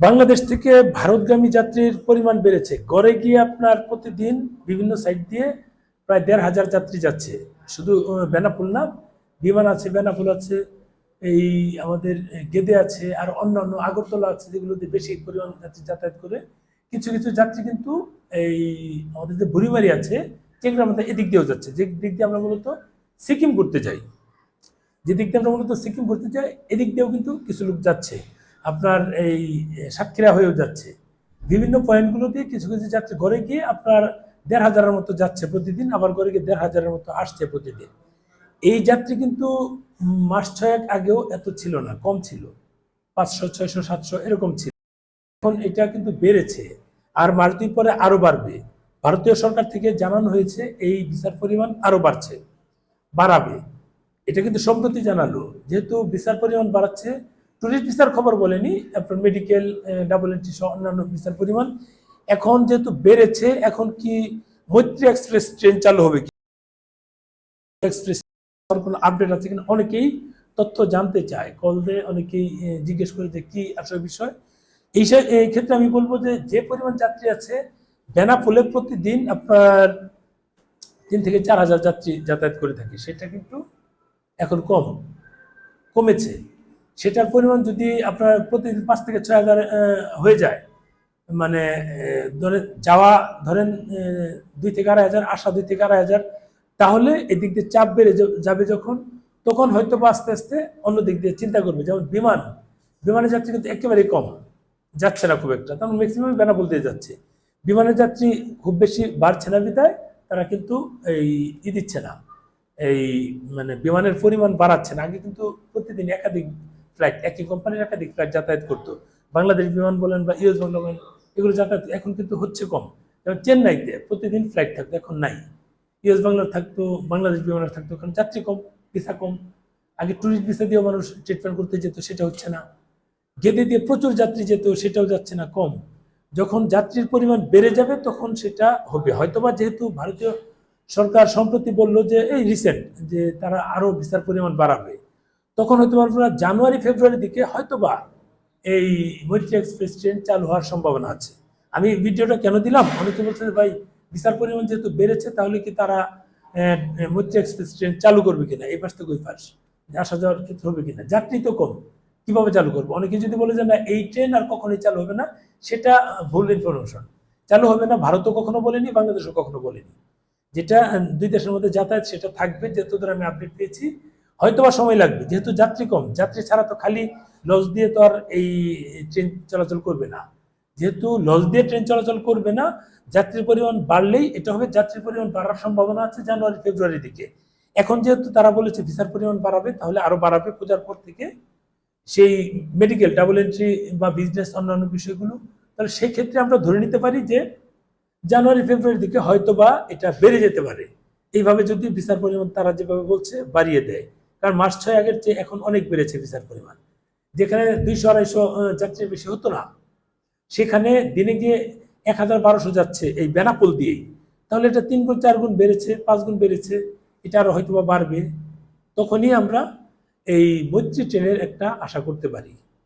বাংলাদেশ থেকে ভারতগামী যাত্রীর পরিমাণ বেড়েছে। গড়ে গিয়ে আপনার প্রতিদিন বিভিন্ন সাইড দিয়ে প্রায় দেড় হাজার যাত্রী যাচ্ছে। শুধু বেনাপুল না, বিমান আছে, বেনাপুল আছে, এই আমাদের গেদে আছে, আর অন্যান্য আগরতলা আছে, যেগুলোতে বেশি পরিমাণ যাত্রী যাতায়াত করে। কিছু কিছু যাত্রী কিন্তু এই আমাদের যে বুড়িমারি আছে চেংড়া আমাদের এদিক দিয়েও যাচ্ছে। যে দিক দিয়ে আমরা মূলত সিকিম ঘুরতে যাই, যে দিক দিয়ে আমরা মূলত সিকিম ঘুরতে যাই, এদিক দিয়েও কিন্তু কিছু লোক যাচ্ছে। আপনার এই সাতক্ষীরা হয়েও যাচ্ছে। বিভিন্ন পয়েন্টগুলো দিয়ে কিছু কিছু যাত্রী ঘরে গিয়ে আপনার দেড় হাজারের মতো যাচ্ছে প্রতিদিন, আবার ঘরে গিয়ে দেড় হাজারের মতো আসছে প্রতিদিন। এই যাত্রী কিন্তু মাস ছয়েক আগেও এত ছিল না, কম ছিল। পাঁচশো, ছয়শো, সাতশো এরকম ছিল। এখন এটা কিন্তু বেড়েছে, আর মাস দুই পরে আরও বাড়বে। ভারতীয় সরকার থেকে জানানো হয়েছে, এই ভিসার পরিমাণ আরও বাড়ছে, বাড়াবে। এটা কিন্তু সম্প্রতি জানালো, যেহেতু ভিসার পরিমাণ বাড়াচ্ছে টুরিস্ট ভিসার খবর বলেনি আপনার মেডিকেল ডাবল এন্ট্রি সহ অন্যান্য ভিসার পরিমাণ। এখন যেহেতু বেড়েছে, এখন কি মৈত্রী এক্সপ্রেস ট্রেন চালু হবে কি? এক্সপ্রেস কোনো আপডেট আছে কিনা? অনেকেই তথ্য জানতে চায়। কল দিয়ে অনেকেই জিজ্ঞেস করে যে কি আসলে বিষয়। এই এই ক্ষেত্রে আমি বলব যে যে পরিমাণ যাত্রী আছে, বেনাপোলে প্রতিদিন আপনার তিন থেকে চার হাজার যাত্রী যাতায়াত করে থাকে। সেটা কিন্তু এখন কম, কমেছে। সেটার পরিমাণ যদি আপনার প্রতিদিন পাঁচ থেকে ছয় হাজার হয়ে যায় মানে ধরে যাওয়া, ধরেন দুই থেকে আড়াই হাজার, আসা দুই থেকে আড়াই হাজার, তাহলে এদিক দিয়ে চাপ বেড়ে যাবে যখন, তখন হয়তো বা আস্তে আস্তে অন্য দিক দিয়ে চিন্তা করবে, যেমন বিমান, বিমানের যাত্রী কিন্তু একেবারেই কম, যাচ্ছে না খুব একটা তেমন ম্যাক্সিমাম বেনাপোল দিয়ে যাচ্ছে, বিমানের যাত্রী খুব বেশি বাড়ছে না বিদায় তারা কিন্তু এই ই দিচ্ছে না, এই মানে বিমানের পরিমাণ বাড়াচ্ছে না, আগে কিন্তু প্রতিদিন একাধিক ফ্লাইট একই কোম্পানির একাধিক ফ্লাইট যাতায়াত করতো। বাংলাদেশ বিমান বলেন বা ইউএস বাংলা বলেন, এগুলো যাতায়াত এখন কিন্তু হচ্ছে কম। যেমন চেন্নাইতে প্রতিদিন ফ্লাইট থাকতো, এখন নাই। ইউএস বাংলার থাকতো, বাংলাদেশ বিমানের থাকতো এখন যাত্রী কম ভিসা কম। আগে ট্যুরিস্ট ভিসা দিয়েও মানুষ ট্রিটমেন্ট করতে যেত, সেটা হচ্ছে না। গেদে দিয়ে প্রচুর যাত্রী যেত, সেটাও যাচ্ছে না, কম। যখন যাত্রীর পরিমাণ বেড়ে যাবে, তখন সেটা হবে। হয়তোবা যেহেতু ভারতীয় সরকার সম্প্রতি বলল যে, এই রিসেন্ট যে তারা আরও ভিসার পরিমাণ বাড়াবে। তখন হয়তো আপনারা জানুয়ারি ফেব্রুয়ারি দিকে হয়তোবা এই মৈত্রী এক্সপ্রেস ট্রেন চালু হওয়ার সম্ভাবনা আছে। আমি ভিডিওটা কেন দিলাম? অনেকে বলছেন ভাই ভিসার পরিমাণ যেহেতু বেড়েছে, তাহলে কি তারা মৈত্রী এক্সপ্রেস ট্রেন চালু করবে কিনা? এই পাশ থেকে ওই পাশ। আসা যাওয়ার ক্ষেত্রে হবে কিনা? যাত্রী তো কম। কীভাবে চালু করব? অনেকে যদি বলে যে, না, এই ট্রেন আর কখনোই চালু হবে না, সেটা ভুল ইনফরমেশন চালু হবে না, ভারতও কখনো বলেনি, বাংলাদেশও কখনো বলেনি। যেটা, দুই দেশের মধ্যে যাতায়াত, সেটা থাকবে, যেহেতু ধরে আমি আপডেট পেয়েছি। হয়তোবা সময় লাগবে, যেহেতু যাত্রী কম, যাত্রী ছাড়া তো খালি লঞ্চ দিয়ে তো আর এই ট্রেন চলাচল করবে না। যেহেতু লঞ্চ দিয়ে ট্রেন চলাচল করবে না, যাত্রীর পরিমাণ বাড়লেই এটা হবে যাত্রীর পরিমাণ বাড়ার সম্ভাবনা আছে জানুয়ারি, ফেব্রুয়ারির দিকে। এখন যেহেতু তারা বলেছে ভিসার পরিমাণ বাড়াবে, তাহলে আরও বাড়াবে পূজার পর থেকে সেই মেডিকেল ডাবল এন্ট্রি বা বিজনেস অন্যান্য বিষয়গুলো। তাহলে সেই ক্ষেত্রে আমরা ধরে নিতে পারি যে জানুয়ারি, ফেব্রুয়ারির দিকে হয়তো বা এটা বেড়ে যেতে পারে। এইভাবে যদি ভিসার পরিমাণ তারা যেভাবে বলছে বাড়িয়ে দেয়। কারণ মাস ছয় আগের চেয়ে এখন অনেক বেড়েছে ভিসার পরিমাণ। যেখানে দুইশো, আড়াইশো যাত্রীর বেশি হতো না, সেখানে দিনে গিয়ে এক হাজার বারোশো যাচ্ছে এই বেনাপোল দিয়েই। তাহলে এটা তিন গুণ, চার গুণ বেড়েছে, পাঁচ গুণ বেড়েছে, এটা আরও হয়তো বাড়বে। তখনই আমরা এই মৈত্রী ট্রেনের একটা আশা করতে পারি।